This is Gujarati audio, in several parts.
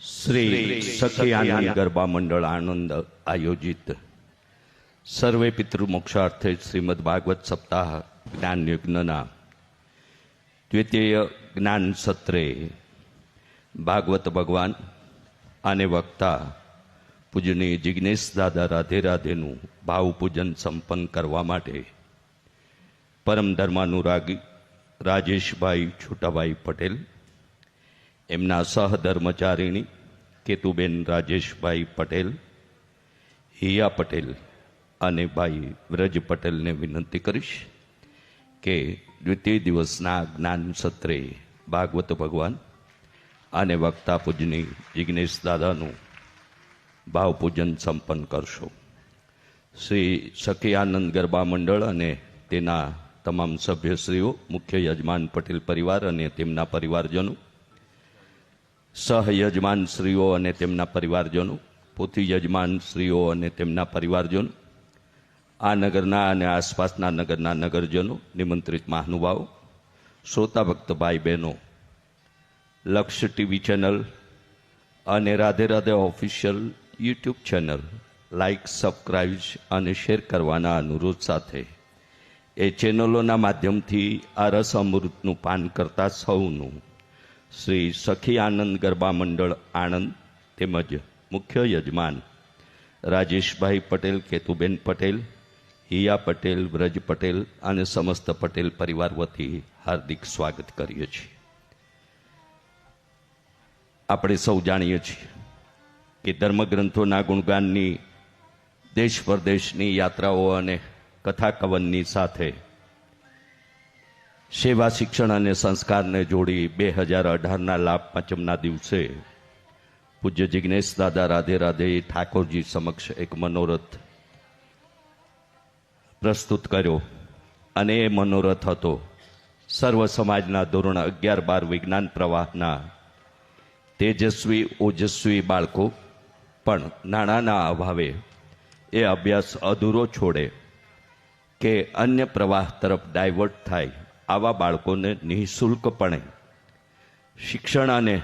શ્રી સખી ગરબા મંડળ આનંદ આયોજિત. સર્વે પિતૃ મોક્ષાર્થે શ્રીમદ ભાગવત સપ્તાહ જ્ઞાન યજ્ઞના દ્વિતીય જ્ઞાન સત્રે ભાગવત ભગવાન અને વક્તા પૂજનીય જિજ્ઞેશ દાદા રાધે રાધેનું ભાવ પૂજન સંપન્ન કરવા માટે પરમ ધર્માનુરાગી રાજેશભાઈ છોટાભાઈ પટેલ એમના સહધર્મચારિણી કેતુબેન રાજેશભાઈ પટેલ, હિયા પટેલ અને ભાઈ વ્રજ પટેલને વિનંતી કરીશ કે દ્વિતીય દિવસના જ્ઞાન સત્રે ભાગવત ભગવાન અને વક્તા પૂજની જિજ્ઞેશ દાદાનું ભાવપૂજન સંપન્ન કરશો. શ્રી સખી આનંદ ગરબા મંડળ અને તેના તમામ સભ્યશ્રીઓ, મુખ્ય યજમાન પટેલ પરિવાર અને તેમના પરિવારજનો સહયજમાન શ્રીઓ અને તેમના પરિવારજનો, પોથી યજમાન શ્રીઓ અને તેમના પરિવારજનો, આ નગરના અને આસપાસના નગરના નગરજનો, નિમંત્રિત મહાનુભાવો, શ્રોતા ભક્ત ભાઈ બહેનો લક્ષ ટીવી ચેનલ અને Radhe Radhe official YouTube channel like subscribe અને શેર કરવાના અનુરોધ સાથે એ ચેનલોના માધ્યમથી આ રસ અમૃતનું પાન કરતા સૌનું શ્રી સખી આનંદ ગરબા મંડળ આણંદ તેમજ મુખ્ય યજમાન રાજેશભાઈ પટેલ, કેતુબેન પટેલ, હિયા પટેલ, વ્રજ પટેલ અને સમસ્ત પટેલ પરિવાર વતી હાર્દિક સ્વાગત કરીએ છીએ. આપણે સૌ જાણીએ છીએ કે ધર્મગ્રંથોના ગુણગાનની દેશ પરદેશની યાત્રાઓ અને કથા કવનની સાથે સેવા શિક્ષણ અને સંસ્કારને જોડી બે હજાર અઢારના લાભ પંચમના દિવસે પૂજ્ય જિજ્ઞેશ દાદા રાધે રાધે ઠાકોરજી સમક્ષ એક મનોરથ પ્રસ્તુત કર્યો અને એ મનોરથ હતો સર્વ સમાજના ધોરણ અગિયાર બાર વિજ્ઞાન પ્રવાહના તેજસ્વી, ઓજસ્વી બાળકો. પણ નાણાંના અભાવે એ અભ્યાસ અધૂરો છોડે કે અન્ય પ્રવાહ તરફ ડાયવર્ટ થાય. આવા બાળકોને નિઃશુલ્કપણે શિક્ષણ અને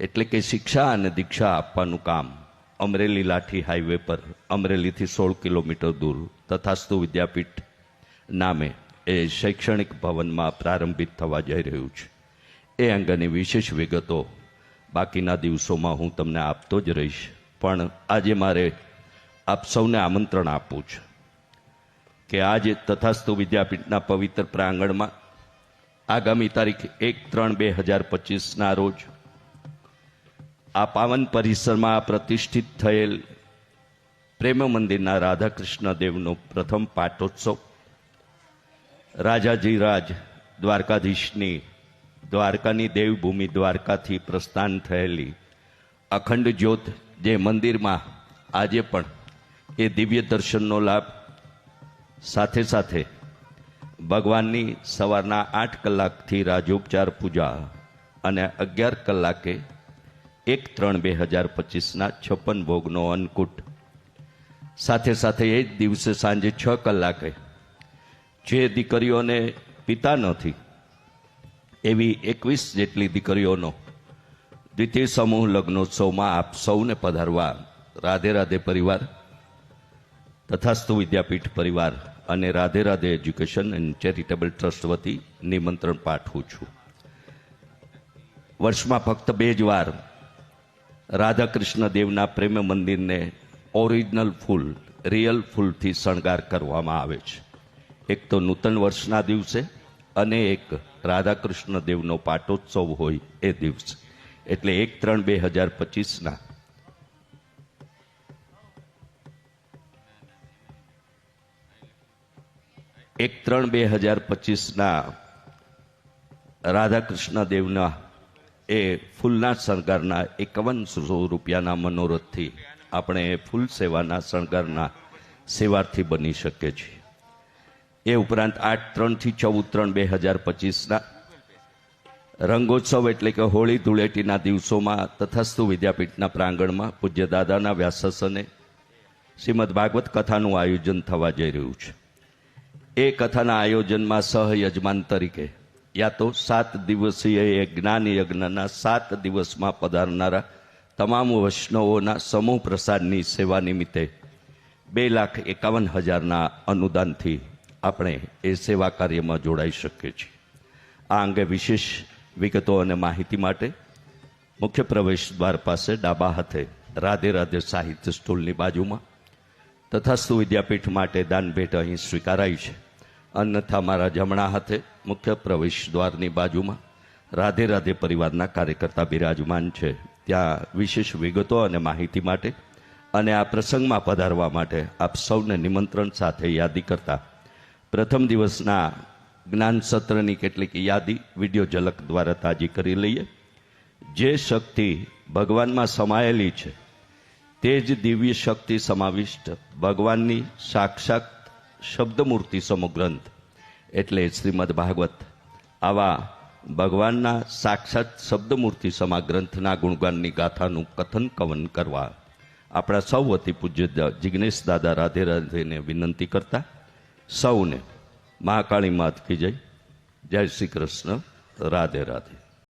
એટલે કે શિક્ષા અને દીક્ષા આપવાનું કામ અમરેલી લાઠી હાઈવે પર, અમરેલીથી સોળ કિલોમીટર દૂર તથાસ્તુ વિદ્યાપીઠ નામે એ શૈક્ષણિક ભવનમાં પ્રારંભિત થવા જઈ રહ્યું છે. એ અંગેની વિશેષ વિગતો બાકીના દિવસોમાં હું તમને આપતો જ રહીશ. પણ આજે મારે આપ સૌને આમંત્રણ આપવું છે. કે આજે તથાસ્તુ વિદ્યાપીઠના પવિત્ર પ્રાંગણમાં આગામી તારીખ એક ત્રણ બે હજાર પચીસના રોજ આ પાવન પરિસરમાં પ્રતિષ્ઠિત થયેલ પ્રેમ મંદિરના રાધાકૃષ્ણ દેવનો પ્રથમ પાટોત્સવ. રાજાજી રાજ દ્વારકાધીશની દ્વારકાની દેવભૂમિ દ્વારકાથી પ્રસ્થાન થયેલી અખંડ જ્યોત જે મંદિરમાં આજે પણ એ દિવ્ય દર્શનનો લાભ સાથે સાથે ભગવાનની સવારના આઠ કલાકથી રાજોપચાર પૂજા અને અગિયાર કલાકે એક ત્રણ બે હજાર પચીસના છપ્પન ભોગનો અન્નકૂટ. સાથે સાથે એ જ દિવસે સાંજે છ કલાકે જે દીકરીઓને પિતા નથી, એવી એકવીસ જેટલી દીકરીઓનો દ્વિતીય સમૂહ લગ્નોત્સવમાં આપ સૌને પધારવા રાધે રાધે પરિવાર તથાસ્તુ વિદ્યાપીઠ પરિવાર અને Radhe Radhe education and charitable trust વતી નિમંત્રણ પાઠવું છું. વર્ષમાં ફક્ત બે જ વાર રાધાકૃષ્ણ દેવના પ્રેમ મંદિરને ઓરિજિનલ ફૂલ, રિયલ ફૂલથી શણગાર કરવામાં આવે છે. એક તો નૂતન વર્ષના દિવસે અને એક રાધાકૃષ્ણ દેવનો પાટોત્સવ હોય એ દિવસે. એટલે એક ત્રણ બે હજાર પચીસના એક ત્રણ બે હજાર પચીસના રાધાકૃષ્ણ દેવના એ ફૂલના શણગારના એકાવનસો રૂપિયાના મનોરથથી આપણે એ ફૂલ સેવાના શણગારના સેવાર્થી બની શકીએ છીએ. એ ઉપરાંત આઠ ત્રણથી ચૌદ ત્રણ બે હજાર પચીસના રંગોત્સવ એટલે કે હોળી ધૂળેટીના દિવસોમાં તથસ્તુ વિદ્યાપીઠના પ્રાંગણમાં પૂજ્ય દાદાના વ્યાસસને શ્રીમદ ભાગવત કથાનું આયોજન થવા જઈ રહ્યું છે. એ કથાના આયોજનમાં સહયજમાન તરીકે, યા તો સાત દિવસીય એ જ્ઞાન યજ્ઞના સાત દિવસમાં પધારનારા તમામ વૈષ્ણવોના સમૂહ પ્રસાદની સેવા નિમિત્તે બે લાખ એકાવન હજારના અનુદાનથી આપણે એ સેવા કાર્યમાં જોડાઈ શકીએ છીએ. આ અંગે વિશેષ વિગતો અને માહિતી માટે મુખ્ય પ્રવેશ દ્વાર પાસે ડાબા હાથે રાધે રાધે સાહિત્ય સ્ટોલની બાજુમાં તથાસ્તુ વિદ્યાપીઠ માટે દાન ભેટ અહીં સ્વીકારાઈ છે. અન્યથા મારા જમણા હાથે, મુખ્ય પ્રવેશ દ્વારની બાજુમાં, રાધે રાધે પરિવારના કાર્યકર્તા બિરાજમાન છે. ત્યાં વિશેષ વિગતો અને માહિતી માટે અને આ પ્રસંગમાં પધારવા માટે આપ સૌને નિમંત્રણ સાથે યાદી કરતા. પ્રથમ દિવસના જ્ઞાન સત્રની કેટલીક યાદી વીડિયો ઝલક દ્વારા તાજી કરી લઈએ. જે શક્તિ ભગવાનમાં સમાયેલી છે, તે જ દિવ્ય શક્તિ સમાવિષ્ટ ભગવાનની સાક્ષાત શબ્દમૂર્તિ સમો ગ્રંથ એટલે શ્રીમદ ભાગવત. આવા ભગવાનના સાક્ષાત શબ્દમૂર્તિ સમા ગ્રંથના ગુણગાનની ગાથાનું કથન કવન કરવા આપણા સૌ અતિ પૂજ્ય જિજ્ઞેશ દાદા રાધે રાધેને વિનંતી કરતા સૌને મહાકાળી માત જય. જય શ્રી કૃષ્ણ. રાધે રાધે.